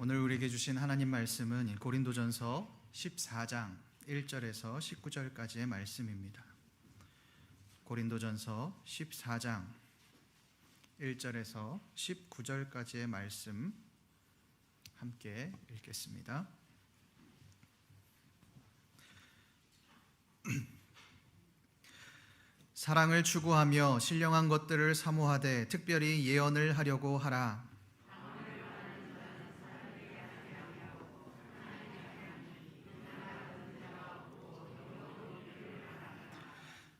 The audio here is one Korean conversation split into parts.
오늘 우리에게 주신 하나님 말씀은 고린도전서 14장 1절에서 19절까지의 말씀입니다. 고린도전서 14장 1절에서 19절까지의 말씀 함께 읽겠습니다. 사랑을 추구하며 신령한 것들을 사모하되 특별히 예언을 하려고 하라.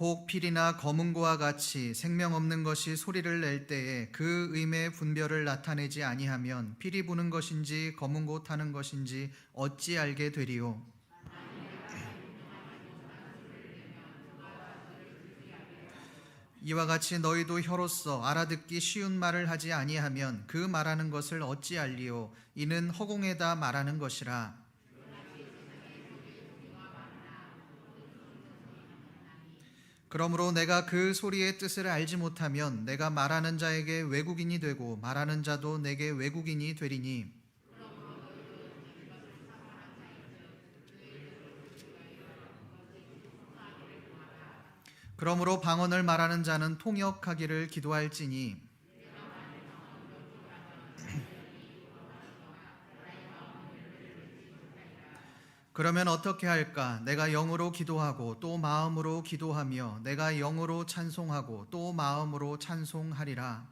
혹 필이나 검은고와 같이 생명 없는 것이 소리를 낼 때에 그 의의 분별을 나타내지 아니하면 필이 부는 것인지 검은고 타는 것인지 어찌 알게 되리요? 이와 같이 너희도 혀로서 알아듣기 쉬운 말을 하지 아니하면 그 말하는 것을 어찌 알리요? 이는 허공에다 말하는 것이라 그러므로 내가 그 소리의 뜻을 알지 못하면 내가 말하는 자에게 외국인이 되고 말하는 자도 내게 외국인이 되리니. 그러므로 방언을 말하는 자는 통역하기를 기도할지니 그러면 어떻게 할까? 내가 영으로 기도하고 또 마음으로 기도하며 내가 영으로 찬송하고 또 마음으로 찬송하리라.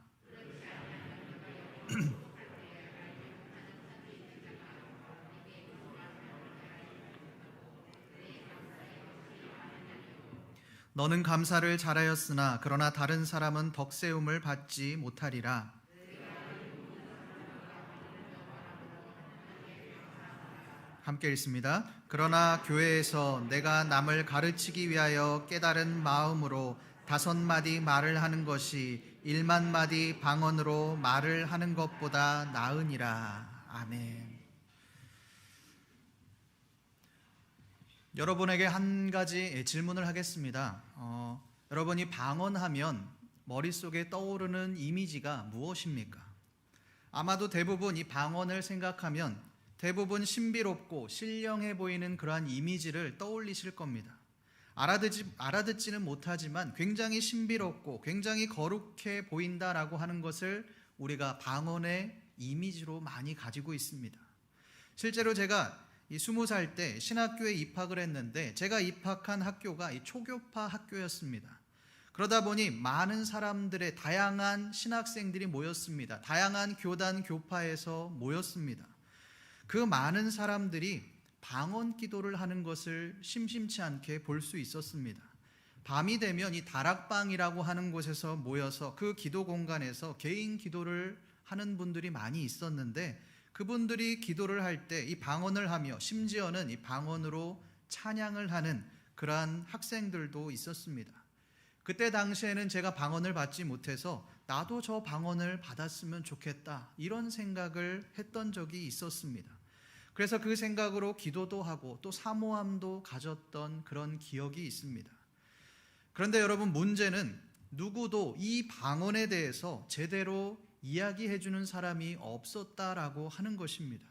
너는 감사를 잘하였으나 그러나 다른 사람은 덕세움을 받지 못하리라. 함께 읽습니다. 그러나 교회에서 내가 남을 가르치기 위하여 깨달은 마음으로 다섯 마디 말을 하는 것이 일만 마디 방언으로 말을 하는 것보다 나으니라. 아멘. 여러분에게 한 가지 질문을 하겠습니다. 어, 여러분이 방언하면 머릿속에 떠오르는 이미지가 무엇입니까? 아마도 대부분 이 방언을 생각하면 대부분 신비롭고 신령해 보이는 그러한 이미지를 떠올리실 겁니다. 알아듣지, 알아듣지는 못하지만 굉장히 신비롭고 굉장히 거룩해 보인다라고 하는 것을 우리가 방언의 이미지로 많이 가지고 있습니다. 실제로 제가 이 스무 살 때 신학교에 입학을 했는데 제가 입학한 학교가 이 초교파 학교였습니다. 그러다 보니 많은 사람들의 다양한 신학생들이 모였습니다. 다양한 교단 교파에서 모였습니다. 그 많은 사람들이 방언 기도를 하는 것을 심심치 않게 볼 수 있었습니다. 밤이 되면 이 다락방이라고 하는 곳에서 모여서 그 기도 공간에서 개인 기도를 하는 분들이 많이 있었는데 그분들이 기도를 할 때 이 방언을 하며 심지어는 이 방언으로 찬양을 하는 그러한 학생들도 있었습니다. 그때 당시에는 제가 방언을 받지 못해서 나도 저 방언을 받았으면 좋겠다 이런 생각을 했던 적이 있었습니다. 그래서 그 생각으로 기도도 하고 또 사모함도 가졌던 그런 기억이 있습니다. 그런데 여러분 문제는 누구도 이 방언에 대해서 제대로 이야기해 주는 사람이 없었다라고 하는 것입니다.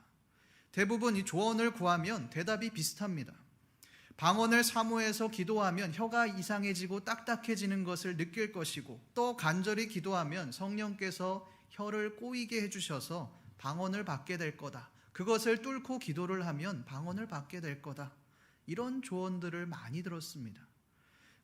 대부분 이 조언을 구하면 대답이 비슷합니다. 방언을 사모해서 기도하면 혀가 이상해지고 딱딱해지는 것을 느낄 것이고 또 간절히 기도하면 성령께서 혀를 꼬이게 해주셔서 방언을 받게 될 거다. 그것을 뚫고 기도를 하면 방언을 받게 될 거다. 이런 조언들을 많이 들었습니다.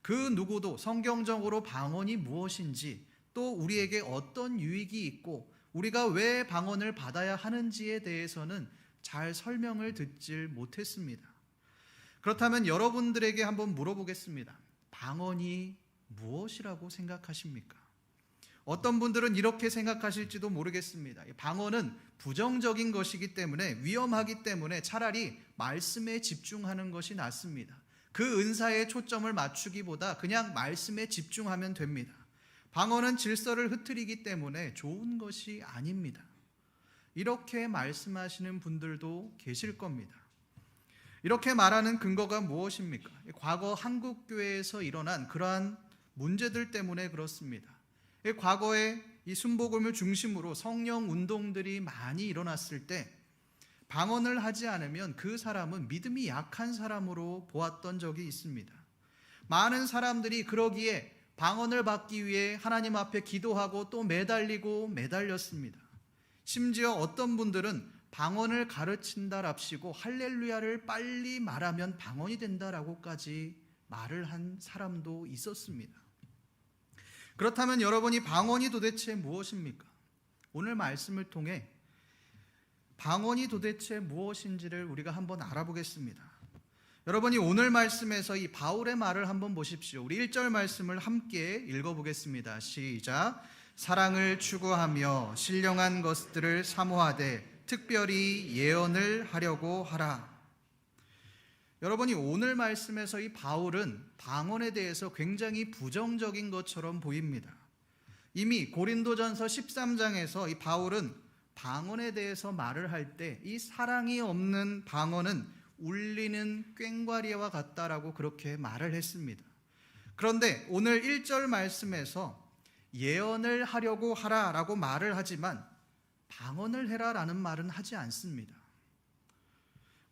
그 누구도 성경적으로 방언이 무엇인지 또 우리에게 어떤 유익이 있고 우리가 왜 방언을 받아야 하는지에 대해서는 잘 설명을 듣질 못했습니다. 그렇다면 여러분들에게 한번 물어보겠습니다. 방언이 무엇이라고 생각하십니까? 어떤 분들은 이렇게 생각하실지도 모르겠습니다. 이 방언은 부정적인 것이기 때문에 위험하기 때문에 차라리 말씀에 집중하는 것이 낫습니다. 그 은사에 초점을 맞추기보다 그냥 말씀에 집중하면 됩니다. 방언은 질서를 흐트리기 때문에 좋은 것이 아닙니다. 이렇게 말씀하시는 분들도 계실 겁니다. 이렇게 말하는 근거가 무엇입니까? 과거 한국 교회에서 일어난 그러한 문제들 때문에 그렇습니다. 이 과거에 이 순복음을 중심으로 성령 운동들이 많이 일어났을 때 방언을 하지 않으면 그 사람은 믿음이 약한 사람으로 보았던 적이 있습니다. 많은 사람들이 그러기에 방언을 받기 위해 하나님 앞에 기도하고 또 매달리고 매달렸습니다. 심지어 어떤 분들은 방언을 가르친다랍시고 할렐루야를 빨리 말하면 방언이 된다라고까지 말을 한 사람도 있었습니다. 그렇다면 여러분이 방언이 도대체 무엇입니까? 오늘 말씀을 통해 방언이 도대체 무엇인지를 우리가 한번 알아보겠습니다. 여러분이 오늘 말씀에서 이 바울의 말을 한번 보십시오. 우리 1절 말씀을 함께 읽어보겠습니다. 시작. 사랑을 추구하며 신령한 것들을 사모하되 특별히 예언을 하려고 하라. 여러분이 오늘 말씀에서 이 바울은 방언에 대해서 굉장히 부정적인 것처럼 보입니다. 이미 고린도전서 13장에서 이 바울은 방언에 대해서 말을 할 때 이 사랑이 없는 방언은 울리는 꽹과리와 같다라고 그렇게 말을 했습니다. 그런데 오늘 1절 말씀에서 예언을 하려고 하라라고 말을 하지만 방언을 해라라는 말은 하지 않습니다.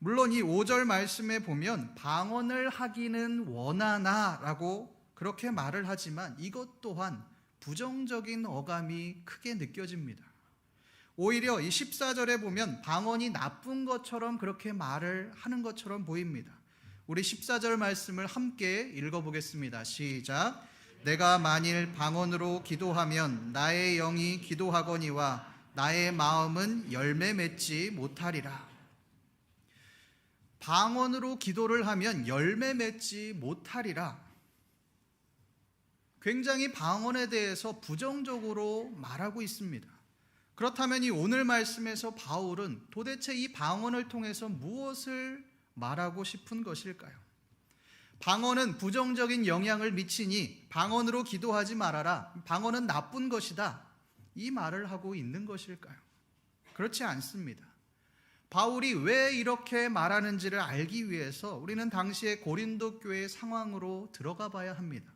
물론 이 5절 말씀에 보면 방언을 하기는 원하나라고 그렇게 말을 하지만 이것 또한 부정적인 어감이 크게 느껴집니다. 오히려 이 14절에 보면 방언이 나쁜 것처럼 그렇게 말을 하는 것처럼 보입니다. 우리 14절 말씀을 함께 읽어보겠습니다. 시작. 내가 만일 방언으로 기도하면 나의 영이 기도하거니와 나의 마음은 열매 맺지 못하리라. 방언으로 기도를 하면 열매 맺지 못하리라. 굉장히 방언에 대해서 부정적으로 말하고 있습니다. 그렇다면 이 오늘 말씀에서 바울은 도대체 이 방언을 통해서 무엇을 말하고 싶은 것일까요? 방언은 부정적인 영향을 미치니 방언으로 기도하지 말아라. 방언은 나쁜 것이다. 이 말을 하고 있는 것일까요? 그렇지 않습니다. 바울이 왜 이렇게 말하는지를 알기 위해서 우리는 당시의 고린도 교회의 상황으로 들어가 봐야 합니다.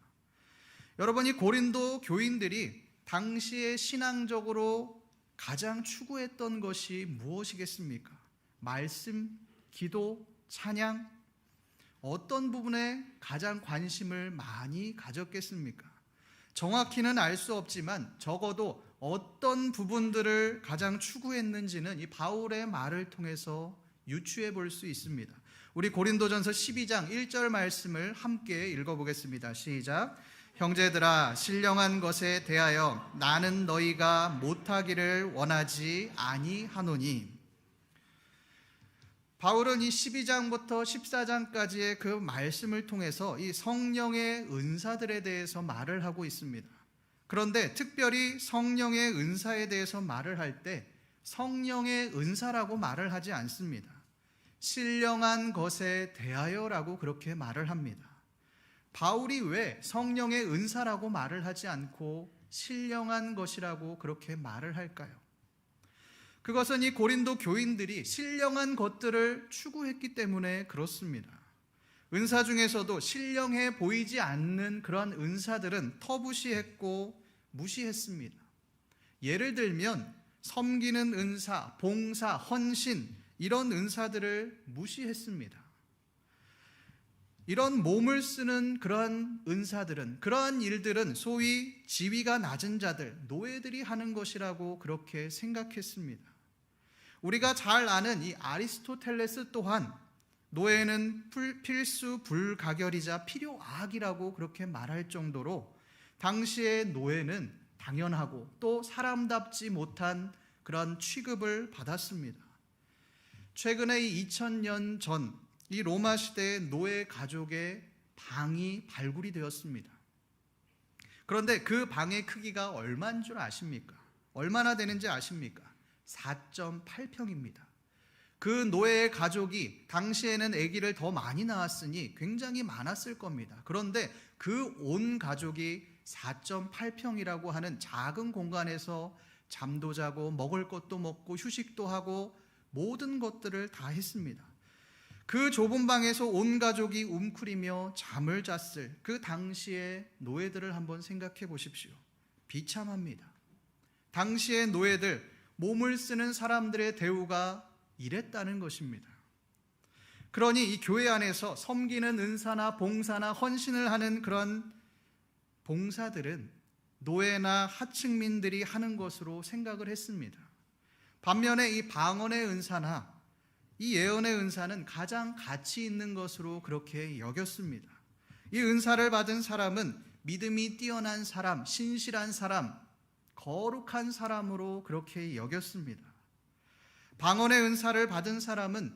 여러분 이 고린도 교인들이 당시에 신앙적으로 가장 추구했던 것이 무엇이겠습니까? 말씀, 기도, 찬양, 어떤 부분에 가장 관심을 많이 가졌겠습니까? 정확히는 알 수 없지만 적어도 어떤 부분들을 가장 추구했는지는 이 바울의 말을 통해서 유추해 볼 수 있습니다. 우리 고린도전서 12장 1절 말씀을 함께 읽어보겠습니다. 시작. 형제들아 신령한 것에 대하여 나는 너희가 못하기를 원하지 아니하노니 바울은 이 12장부터 14장까지의 그 말씀을 통해서 이 성령의 은사들에 대해서 말을 하고 있습니다. 그런데 특별히 성령의 은사에 대해서 말을 할 때 성령의 은사라고 말을 하지 않습니다. 신령한 것에 대하여라고 그렇게 말을 합니다. 바울이 왜 성령의 은사라고 말을 하지 않고 신령한 것이라고 그렇게 말을 할까요? 그것은 이 고린도 교인들이 신령한 것들을 추구했기 때문에 그렇습니다. 은사 중에서도 신령해 보이지 않는 그러한 은사들은 터부시했고 무시했습니다. 예를 들면 섬기는 은사, 봉사, 헌신 이런 은사들을 무시했습니다. 이런 몸을 쓰는 그러한 은사들은 그러한 일들은 소위 지위가 낮은 자들, 노예들이 하는 것이라고 그렇게 생각했습니다. 우리가 잘 아는 이 아리스토텔레스 또한 노예는 필수 불가결이자 필요악이라고 그렇게 말할 정도로 당시의 노예는 당연하고 또 사람답지 못한 그런 취급을 받았습니다. 최근에 2000년 전 이 로마 시대의 노예 가족의 방이 발굴이 되었습니다. 그런데 그 방의 크기가 얼마인 줄 아십니까? 얼마나 되는지 아십니까? 4.8평입니다. 그 노예의 가족이 당시에는 아기를 더 많이 낳았으니 굉장히 많았을 겁니다. 그런데 그 온 가족이 4.8평이라고 하는 작은 공간에서 잠도 자고 먹을 것도 먹고 휴식도 하고 모든 것들을 다 했습니다. 그 좁은 방에서 온 가족이 웅크리며 잠을 잤을 그 당시의 노예들을 한번 생각해 보십시오. 비참합니다. 당시의 노예들, 몸을 쓰는 사람들의 대우가 이랬다는 것입니다. 그러니 이 교회 안에서 섬기는 은사나 봉사나 헌신을 하는 그런 봉사들은 노예나 하층민들이 하는 것으로 생각을 했습니다. 반면에 이 방언의 은사나 이 예언의 은사는 가장 가치 있는 것으로 그렇게 여겼습니다. 이 은사를 받은 사람은 믿음이 뛰어난 사람, 신실한 사람, 거룩한 사람으로 그렇게 여겼습니다. 방언의 은사를 받은 사람은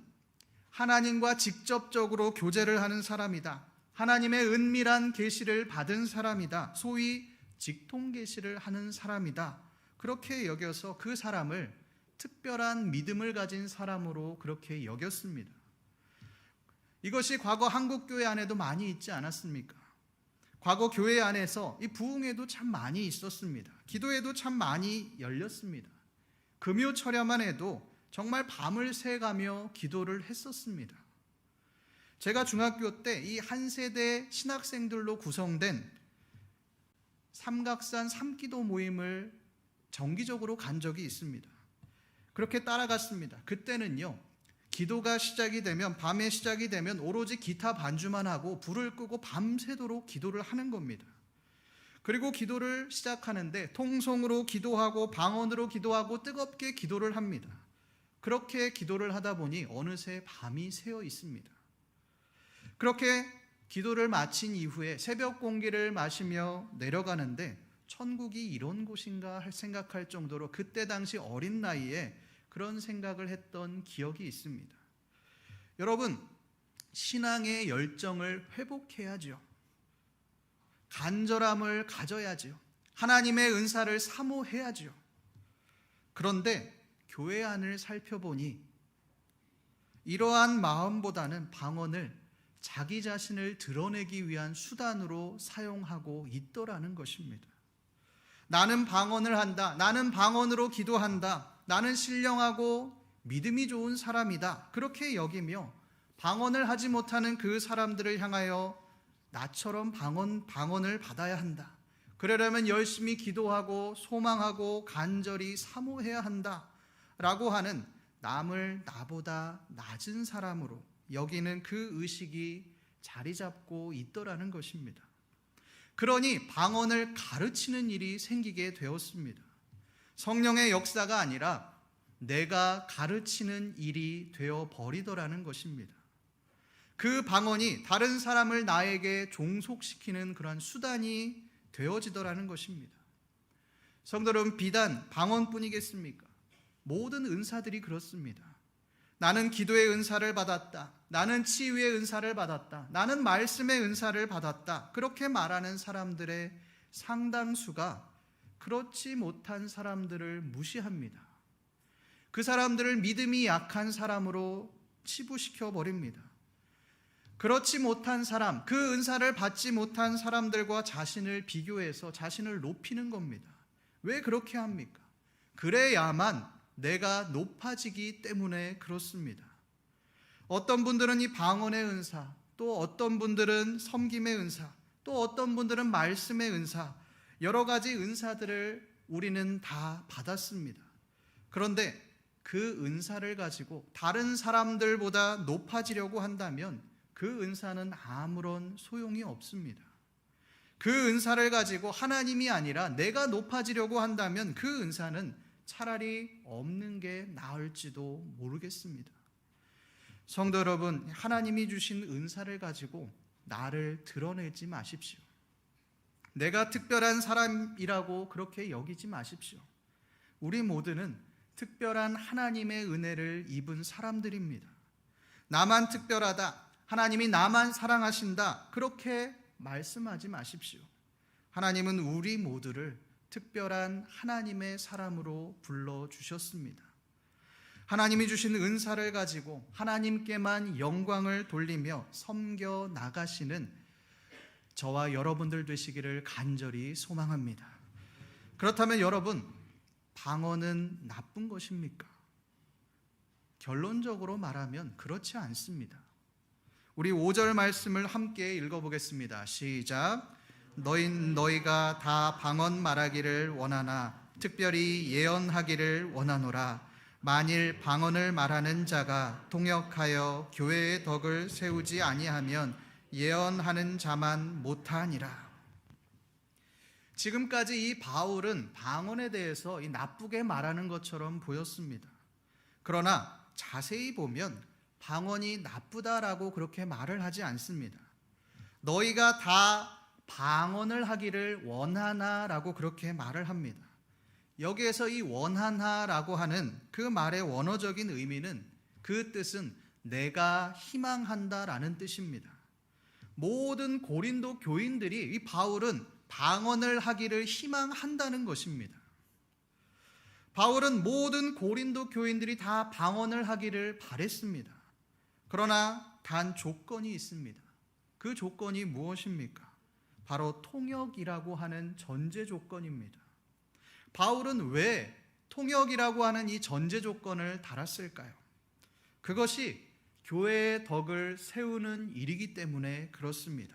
하나님과 직접적으로 교제를 하는 사람이다. 하나님의 은밀한 계시를 받은 사람이다. 소위 직통 계시를 하는 사람이다. 그렇게 여겨서 그 사람을 특별한 믿음을 가진 사람으로 그렇게 여겼습니다. 이것이 과거 한국 교회 안에도 많이 있지 않았습니까? 과거 교회 안에서 이 부흥회도 참 많이 있었습니다. 기도회도 참 많이 열렸습니다. 금요 철야만 해도 정말 밤을 새가며 기도를 했었습니다. 제가 중학교 때 이 한 세대 신학생들로 구성된 삼각산 삼기도 모임을 정기적으로 간 적이 있습니다. 그렇게 따라갔습니다. 그때는요, 기도가 시작이 되면, 밤에 시작이 되면 오로지 기타 반주만 하고 불을 끄고 밤새도록 기도를 하는 겁니다. 그리고 기도를 시작하는데 통성으로 기도하고 방언으로 기도하고 뜨겁게 기도를 합니다. 그렇게 기도를 하다 보니 어느새 밤이 새어 있습니다. 그렇게 기도를 마친 이후에 새벽 공기를 마시며 내려가는데 천국이 이런 곳인가 할 생각할 정도로 그때 당시 어린 나이에 그런 생각을 했던 기억이 있습니다. 여러분, 신앙의 열정을 회복해야죠. 간절함을 가져야죠. 하나님의 은사를 사모해야죠. 그런데 교회 안을 살펴보니 이러한 마음보다는 방언을 자기 자신을 드러내기 위한 수단으로 사용하고 있더라는 것입니다. 나는 방언을 한다. 나는 방언으로 기도한다. 나는 신령하고 믿음이 좋은 사람이다. 그렇게 여기며 방언을 하지 못하는 그 사람들을 향하여 나처럼 방언 방언을 받아야 한다. 그러려면 열심히 기도하고 소망하고 간절히 사모해야 한다. 라고 하는 남을 나보다 낮은 사람으로 여기는 그 의식이 자리 잡고 있더라는 것입니다. 그러니 방언을 가르치는 일이 생기게 되었습니다. 성령의 역사가 아니라 내가 가르치는 일이 되어 버리더라는 것입니다. 그 방언이 다른 사람을 나에게 종속시키는 그러한 수단이 되어지더라는 것입니다. 성도 여러분, 비단 방언뿐이겠습니까? 모든 은사들이 그렇습니다. 나는 기도의 은사를 받았다. 나는 치유의 은사를 받았다. 나는 말씀의 은사를 받았다. 그렇게 말하는 사람들의 상당수가 그렇지 못한 사람들을 무시합니다. 그 사람들을 믿음이 약한 사람으로 치부시켜 버립니다. 그렇지 못한 사람, 그 은사를 받지 못한 사람들과 자신을 비교해서 자신을 높이는 겁니다. 왜 그렇게 합니까? 그래야만 내가 높아지기 때문에 그렇습니다. 어떤 분들은 이 방언의 은사, 또 어떤 분들은 섬김의 은사, 또 어떤 분들은 말씀의 은사, 여러 가지 은사들을 우리는 다 받았습니다. 그런데 그 은사를 가지고 다른 사람들보다 높아지려고 한다면 그 은사는 아무런 소용이 없습니다. 그 은사를 가지고 하나님이 아니라 내가 높아지려고 한다면 그 은사는 차라리 없는 게 나을지도 모르겠습니다. 성도 여러분, 하나님이 주신 은사를 가지고 나를 드러내지 마십시오. 내가 특별한 사람이라고 그렇게 여기지 마십시오. 우리 모두는 특별한 하나님의 은혜를 입은 사람들입니다. 나만 특별하다. 하나님이 나만 사랑하신다. 그렇게 말씀하지 마십시오. 하나님은 우리 모두를 특별한 하나님의 사람으로 불러 주셨습니다. 하나님이 주신 은사를 가지고 하나님께만 영광을 돌리며 섬겨 나가시는 저와 여러분들 되시기를 간절히 소망합니다. 그렇다면 여러분, 방언은 나쁜 것입니까? 결론적으로 말하면 그렇지 않습니다. 우리 5절 말씀을 함께 읽어보겠습니다. 시작. 너희 너희가 다 방언 말하기를 원하나 특별히 예언하기를 원하노라. 만일 방언을 말하는 자가 통역하여 교회의 덕을 세우지 아니하면 예언하는 자만 못하니라. 지금까지 이 바울은 방언에 대해서 이 나쁘게 말하는 것처럼 보였습니다. 그러나 자세히 보면 방언이 나쁘다라고 그렇게 말을 하지 않습니다. 너희가 다 방언을 하기를 원하나라고 그렇게 말을 합니다. 여기에서 이 원하나라고 하는 그 말의 원어적인 의미는 그 뜻은 내가 희망한다라는 뜻입니다. 모든 고린도 교인들이 이 바울은 방언을 하기를 희망한다는 것입니다. 바울은 모든 고린도 교인들이 다 방언을 하기를 바랬습니다. 그러나 단 조건이 있습니다. 그 조건이 무엇입니까? 바로 통역이라고 하는 전제 조건입니다. 바울은 왜 통역이라고 하는 이 전제 조건을 달았을까요? 그것이 교회의 덕을 세우는 일이기 때문에 그렇습니다.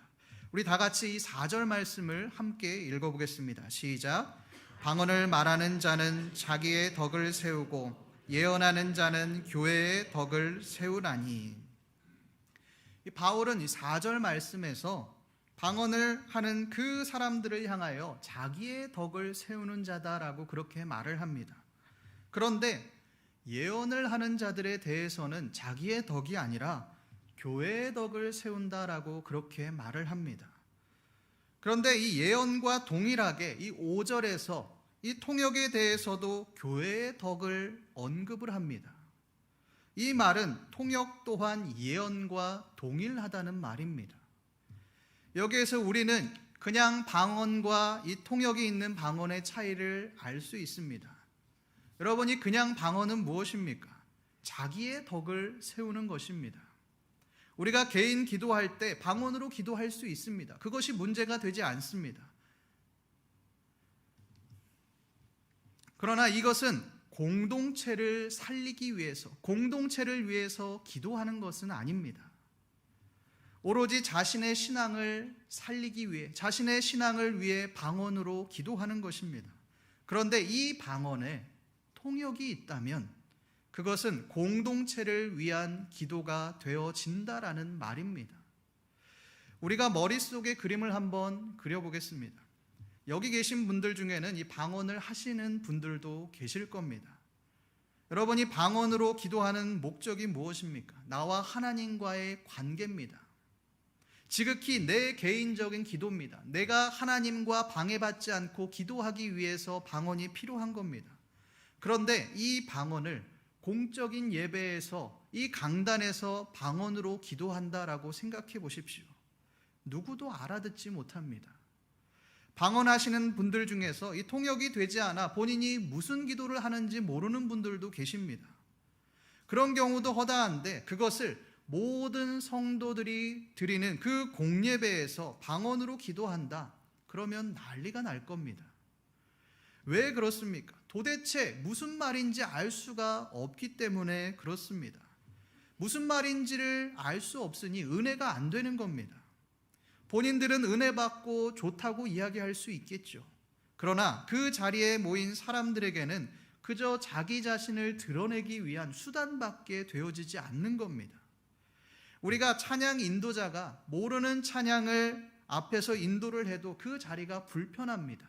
우리 다 같이 이 4절 말씀을 함께 읽어보겠습니다. 시작. 방언을 말하는 자는 자기의 덕을 세우고 예언하는 자는 교회의 덕을 세우나니. 이 바울은 이 4절 말씀에서 방언을 하는 그 사람들을 향하여 자기의 덕을 세우는 자다라고 그렇게 말을 합니다. 그런데 예언을 하는 자들에 대해서는 자기의 덕이 아니라 교회의 덕을 세운다라고 그렇게 말을 합니다. 그런데 이 예언과 동일하게 이 5절에서 이 통역에 대해서도 교회의 덕을 언급을 합니다. 이 말은 통역 또한 예언과 동일하다는 말입니다. 여기에서 우리는 그냥 방언과 이 통역이 있는 방언의 차이를 알 수 있습니다. 여러분이 그냥 방언은 무엇입니까? 자기의 덕을 세우는 것입니다. 우리가 개인 기도할 때 방언으로 기도할 수 있습니다. 그것이 문제가 되지 않습니다. 그러나 이것은 공동체를 살리기 위해서, 공동체를 위해서 기도하는 것은 아닙니다. 오로지 자신의 신앙을 살리기 위해, 자신의 신앙을 위해 방언으로 기도하는 것입니다. 그런데 이 방언에 통역이 있다면 그것은 공동체를 위한 기도가 되어진다라는 말입니다. 우리가 머릿속에 그림을 한번 그려보겠습니다. 여기 계신 분들 중에는 이 방언을 하시는 분들도 계실 겁니다. 여러분이 방언으로 기도하는 목적이 무엇입니까? 나와 하나님과의 관계입니다. 지극히 내 개인적인 기도입니다. 내가 하나님과 방해받지 않고 기도하기 위해서 방언이 필요한 겁니다. 그런데 이 방언을 공적인 예배에서 이 강단에서 방언으로 기도한다라고 생각해 보십시오. 누구도 알아듣지 못합니다. 방언하시는 분들 중에서 이 통역이 되지 않아 본인이 무슨 기도를 하는지 모르는 분들도 계십니다. 그런 경우도 허다한데 그것을 모든 성도들이 드리는 그 공예배에서 방언으로 기도한다. 그러면 난리가 날 겁니다. 왜 그렇습니까? 도대체 무슨 말인지 알 수가 없기 때문에 그렇습니다. 무슨 말인지를 알 수 없으니 은혜가 안 되는 겁니다. 본인들은 은혜 받고 좋다고 이야기할 수 있겠죠. 그러나 그 자리에 모인 사람들에게는 그저 자기 자신을 드러내기 위한 수단밖에 되어지지 않는 겁니다. 우리가 찬양 인도자가 모르는 찬양을 앞에서 인도를 해도 그 자리가 불편합니다.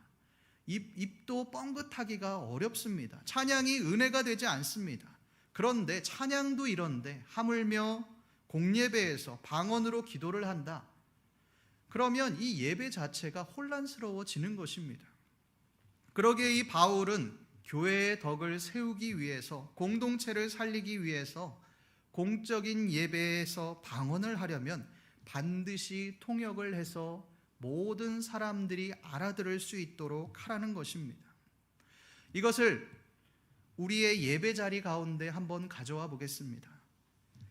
입, 입도 뻥긋하기가 어렵습니다. 찬양이 은혜가 되지 않습니다. 그런데 찬양도 이런데 하물며 공예배에서 방언으로 기도를 한다. 그러면 이 예배 자체가 혼란스러워지는 것입니다. 그러기에 이 바울은 교회의 덕을 세우기 위해서 공동체를 살리기 위해서 공적인 예배에서 방언을 하려면 반드시 통역을 해서 모든 사람들이 알아들을 수 있도록 하라는 것입니다. 이것을 우리의 예배 자리 가운데 한번 가져와 보겠습니다.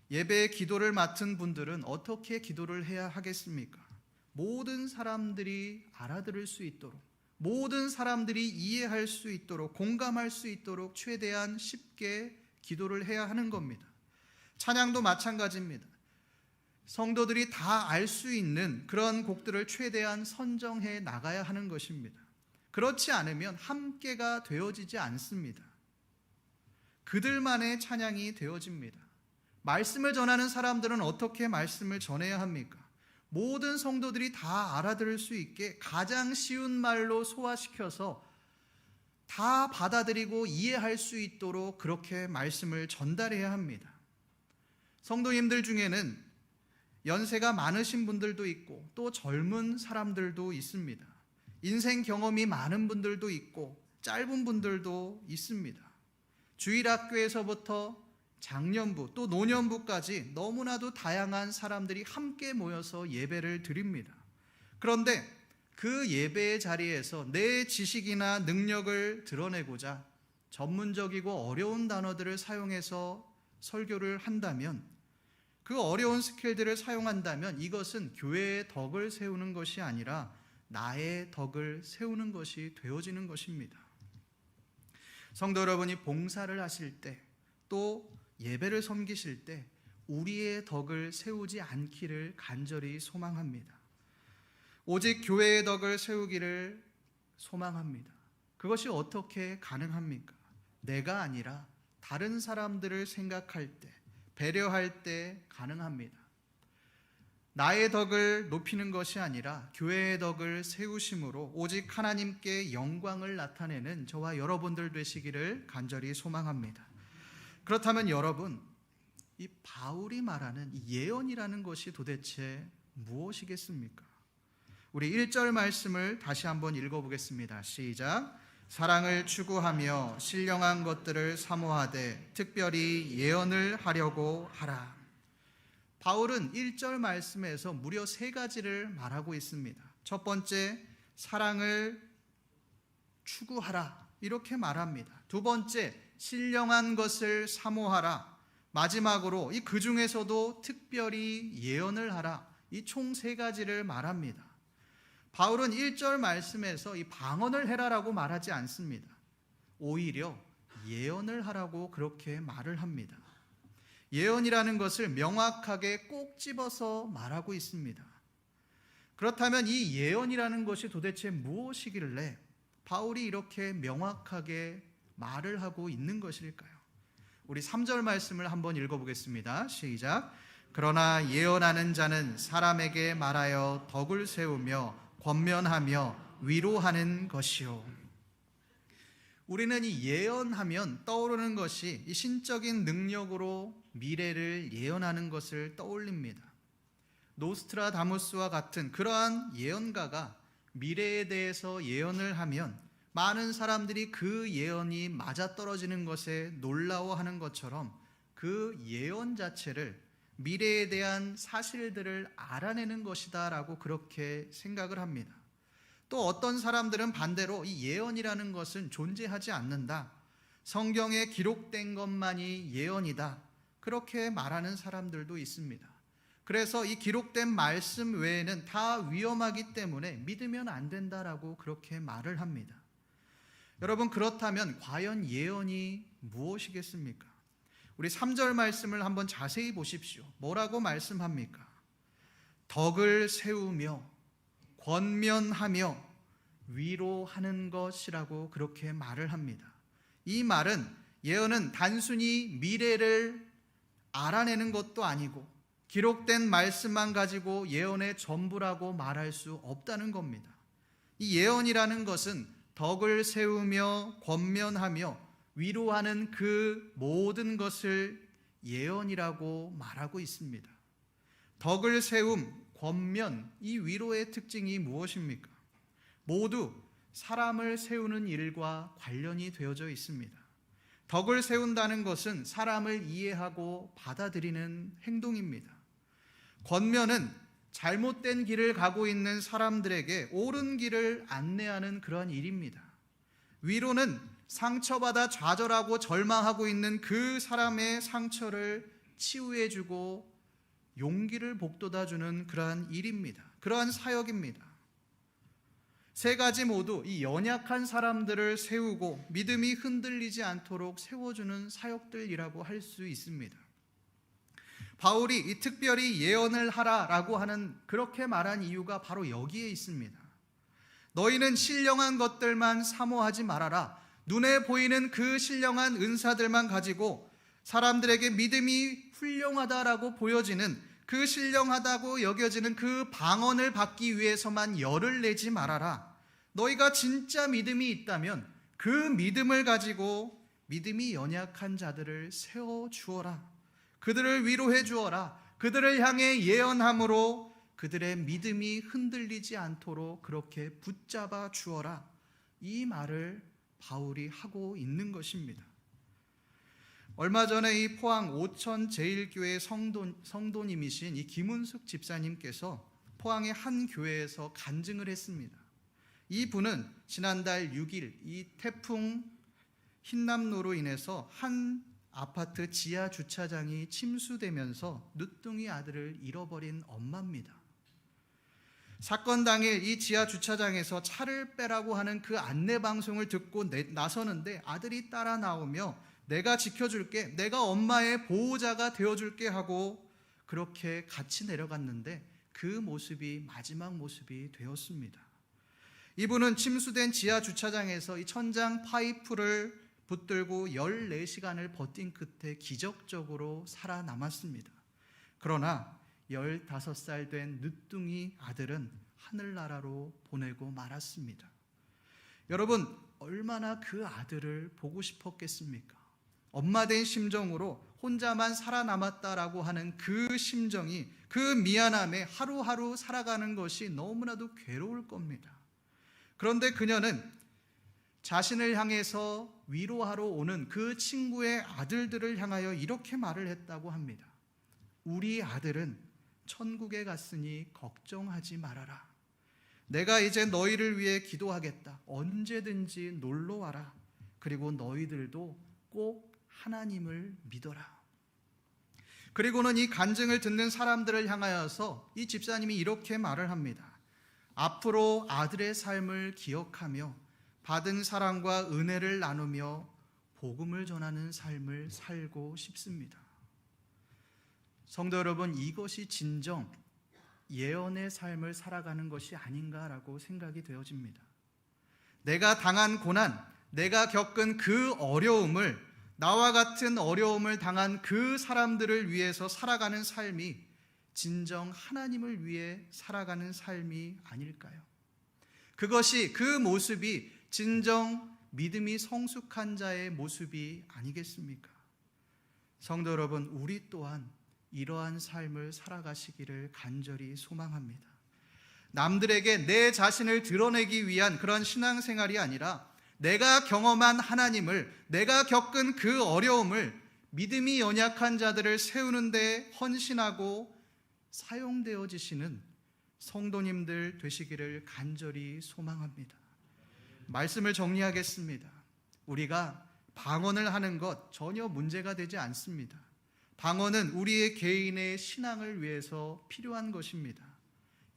예배의 기도를 맡은 분들은 어떻게 기도를 해야 하겠습니까? 모든 사람들이 알아들을 수 있도록, 모든 사람들이 이해할 수 있도록, 공감할 수 있도록 최대한 쉽게 기도를 해야 하는 겁니다. 찬양도 마찬가지입니다. 성도들이 다 알 수 있는 그런 곡들을 최대한 선정해 나가야 하는 것입니다. 그렇지 않으면 함께가 되어지지 않습니다. 그들만의 찬양이 되어집니다. 말씀을 전하는 사람들은 어떻게 말씀을 전해야 합니까? 모든 성도들이 다 알아들을 수 있게 가장 쉬운 말로 소화시켜서 다 받아들이고 이해할 수 있도록 그렇게 말씀을 전달해야 합니다. 성도님들 중에는 연세가 많으신 분들도 있고 또 젊은 사람들도 있습니다. 인생 경험이 많은 분들도 있고 짧은 분들도 있습니다. 주일학교에서부터 장년부 또 노년부까지 너무나도 다양한 사람들이 함께 모여서 예배를 드립니다. 그런데 그 예배의 자리에서 내 지식이나 능력을 드러내고자 전문적이고 어려운 단어들을 사용해서 설교를 한다면 그 어려운 스킬들을 사용한다면 이것은 교회의 덕을 세우는 것이 아니라 나의 덕을 세우는 것이 되어지는 것입니다. 성도 여러분이 봉사를 하실 때 또 예배를 섬기실 때 우리의 덕을 세우지 않기를 간절히 소망합니다. 오직 교회의 덕을 세우기를 소망합니다. 그것이 어떻게 가능합니까? 내가 아니라 다른 사람들을 생각할 때, 배려할 때 가능합니다. 나의 덕을 높이는 것이 아니라 교회의 덕을 세우심으로 오직 하나님께 영광을 나타내는 저와 여러분들 되시기를 간절히 소망합니다. 그렇다면 여러분, 이 바울이 말하는 이 예언이라는 것이 도대체 무엇이겠습니까? 우리 1절 말씀을 다시 한번 읽어보겠습니다. 시작. 사랑을 추구하며 신령한 것들을 사모하되 특별히 예언을 하려고 하라. 바울은 1절 말씀에서 무려 세 가지를 말하고 있습니다. 첫 번째, 사랑을 추구하라. 이렇게 말합니다. 두 번째, 신령한 것을 사모하라. 마지막으로 이 그 중에서도 특별히 예언을 하라. 이 총 세 가지를 말합니다. 바울은 1절 말씀에서 이 방언을 해라라고 말하지 않습니다. 오히려 예언을 하라고 그렇게 말을 합니다. 예언이라는 것을 명확하게 꼭 집어서 말하고 있습니다. 그렇다면 이 예언이라는 것이 도대체 무엇이길래 바울이 이렇게 명확하게 말을 하고 있는 것일까요? 우리 3절 말씀을 한번 읽어보겠습니다. 시작. 그러나 예언하는 자는 사람에게 말하여 덕을 세우며 권면하며 위로하는 것이요. 우리는 이 예언하면 떠오르는 것이 이 신적인 능력으로 미래를 예언하는 것을 떠올립니다. 노스트라다무스와 같은 그러한 예언가가 미래에 대해서 예언을 하면 많은 사람들이 그 예언이 맞아떨어지는 것에 놀라워하는 것처럼 그 예언 자체를 미래에 대한 사실들을 알아내는 것이다라고 그렇게 생각을 합니다. 또 어떤 사람들은 반대로 이 예언이라는 것은 존재하지 않는다. 성경에 기록된 것만이 예언이다. 그렇게 말하는 사람들도 있습니다. 그래서 이 기록된 말씀 외에는 다 위험하기 때문에 믿으면 안 된다라고 그렇게 말을 합니다. 여러분 그렇다면 과연 예언이 무엇이겠습니까? 우리 3절 말씀을 한번 자세히 보십시오. 뭐라고 말씀합니까? 덕을 세우며 권면하며 위로하는 것이라고 그렇게 말을 합니다. 이 말은 예언은 단순히 미래를 알아내는 것도 아니고 기록된 말씀만 가지고 예언의 전부라고 말할 수 없다는 겁니다. 이 예언이라는 것은 덕을 세우며 권면하며 위로하는 그 모든 것을 예언이라고 말하고 있습니다. 덕을 세움, 권면, 이 위로의 특징이 무엇입니까? 모두 사람을 세우는 일과 관련이 되어져 있습니다. 덕을 세운다는 것은 사람을 이해하고 받아들이는 행동입니다. 권면은 잘못된 길을 가고 있는 사람들에게 옳은 길을 안내하는 그러한 일입니다. 위로는 상처받아 좌절하고 절망하고 있는 그 사람의 상처를 치유해주고 용기를 복돋아주는 그러한 일입니다. 그러한 사역입니다. 세 가지 모두 이 연약한 사람들을 세우고 믿음이 흔들리지 않도록 세워주는 사역들이라고 할 수 있습니다. 바울이 이 특별히 예언을 하라라고 하는 그렇게 말한 이유가 바로 여기에 있습니다. 너희는 신령한 것들만 사모하지 말아라. 눈에 보이는 그 신령한 은사들만 가지고 사람들에게 믿음이 훌륭하다라고 보여지는 그 신령하다고 여겨지는 그 방언을 받기 위해서만 열을 내지 말아라. 너희가 진짜 믿음이 있다면 그 믿음을 가지고 믿음이 연약한 자들을 세워 주어라. 그들을 위로해 주어라. 그들을 향해 예언함으로 그들의 믿음이 흔들리지 않도록 그렇게 붙잡아 주어라. 이 말을 바울이 하고 있는 것입니다. 얼마 전에 이 포항 오천 제일교회 성도, 성도님이신 이 김은숙 집사님께서 포항의 한 교회에서 간증을 했습니다. 이 분은 지난달 6일 이 태풍 흰남노로 인해서 한 아파트 지하 주차장이 침수되면서 늦둥이 아들을 잃어버린 엄마입니다. 사건 당일 이 지하 주차장에서 차를 빼라고 하는 그 안내 방송을 듣고 내- 나서는데 아들이 따라 나오며 내가 지켜줄게, 내가 엄마의 보호자가 되어줄게 하고 그렇게 같이 내려갔는데 그 모습이 마지막 모습이 되었습니다. 이분은 침수된 지하 주차장에서 이 천장 파이프를 붙들고 14시간을 버틴 끝에 기적적으로 살아남았습니다. 그러나 15살 된 늦둥이 아들은 하늘나라로 보내고 말았습니다. 여러분, 얼마나 그 아들을 보고 싶었겠습니까? 엄마 된 심정으로 혼자만 살아남았다라고 하는 그 심정이 그 미안함에 하루하루 살아가는 것이 너무나도 괴로울 겁니다. 그런데 그녀는 자신을 향해서 위로하러 오는 그 친구의 아들들을 향하여 이렇게 말을 했다고 합니다. 우리 아들은 천국에 갔으니 걱정하지 말아라. 내가 이제 너희를 위해 기도하겠다. 언제든지 놀러 와라. 그리고 너희들도 꼭 하나님을 믿어라. 그리고는 이 간증을 듣는 사람들을 향하여서 이 집사님이 이렇게 말을 합니다. 앞으로 아들의 삶을 기억하며 받은 사랑과 은혜를 나누며 복음을 전하는 삶을 살고 싶습니다. 성도 여러분, 이것이 진정 예언의 삶을 살아가는 것이 아닌가라고 생각이 되어집니다. 내가 당한 고난, 내가 겪은 그 어려움을 나와 같은 어려움을 당한 그 사람들을 위해서 살아가는 삶이 진정 하나님을 위해 살아가는 삶이 아닐까요? 그것이 그 모습이 진정 믿음이 성숙한 자의 모습이 아니겠습니까? 성도 여러분, 우리 또한 이러한 삶을 살아가시기를 간절히 소망합니다. 남들에게 내 자신을 드러내기 위한 그런 신앙생활이 아니라 내가 경험한 하나님을, 내가 겪은 그 어려움을 믿음이 연약한 자들을 세우는데 헌신하고 사용되어지시는 성도님들 되시기를 간절히 소망합니다. 말씀을 정리하겠습니다. 우리가 방언을 하는 것 전혀 문제가 되지 않습니다. 방언은 우리의 개인의 신앙을 위해서 필요한 것입니다.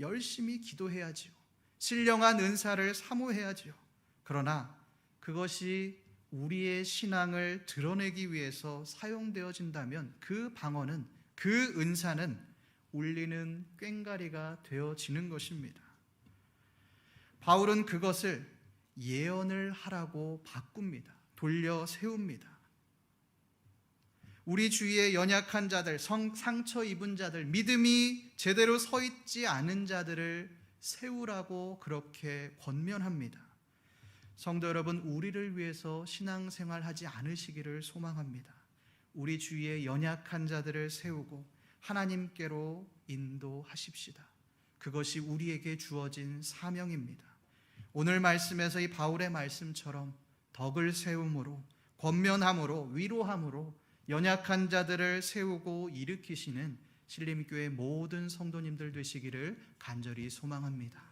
열심히 기도해야지요. 신령한 은사를 사모해야지요. 그러나 그것이 우리의 신앙을 드러내기 위해서 사용되어진다면 그 방언은 그 은사는 울리는 꽹가리가 되어지는 것입니다. 바울은 그것을 예언을 하라고 바꿉니다. 돌려 세웁니다. 우리 주위의 연약한 자들, 성, 상처 입은 자들, 믿음이 제대로 서 있지 않은 자들을 세우라고 그렇게 권면합니다. 성도 여러분, 우리를 위해서 신앙생활 하지 않으시기를 소망합니다. 우리 주위의 연약한 자들을 세우고 하나님께로 인도하십시다. 그것이 우리에게 주어진 사명입니다. 오늘 말씀에서 이 바울의 말씀처럼 덕을 세움으로 권면함으로 위로함으로 연약한 자들을 세우고 일으키시는 신림교회 모든 성도님들 되시기를 간절히 소망합니다.